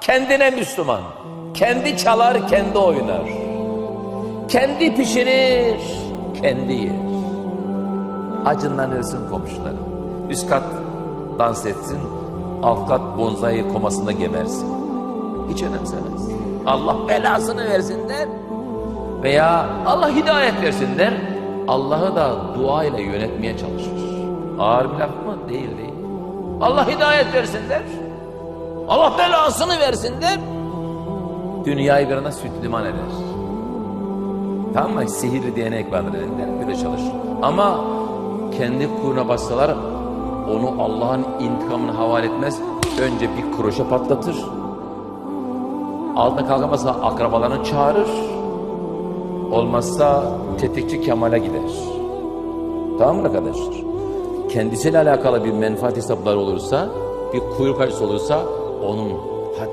Kendine Müslüman. Kendi çalar, kendi oynar. Kendi pişirir, kendi yer. Acından ölsün komşuları. Üst kat dans etsin, alt kat bonzai komasında gebersin. Hiç önemsemez. Allah belasını versin der. Veya Allah hidayet versin der. Allah'ı da dua ile yönetmeye çalışır. Ağır bir laf mı? Değil değil. Allah hidayet versin der. Allah belasını versin der. Dünyayı bir anda süt liman eder. Tamam mı? Sihirli değnek vardır elinde. Böyle çalışır. Ama kendi kuyruğuna bassalar onu Allah'ın intikamını havale etmez. Önce bir kroşe patlatır. Altına kalkamazsa akrabalarını çağırır. Olmazsa tetikçi Kemal'e gider. Tamam mı arkadaşlar? Kendisiyle alakalı bir menfaat hesapları olursa, bir kuyruk acısı olursa 我弄。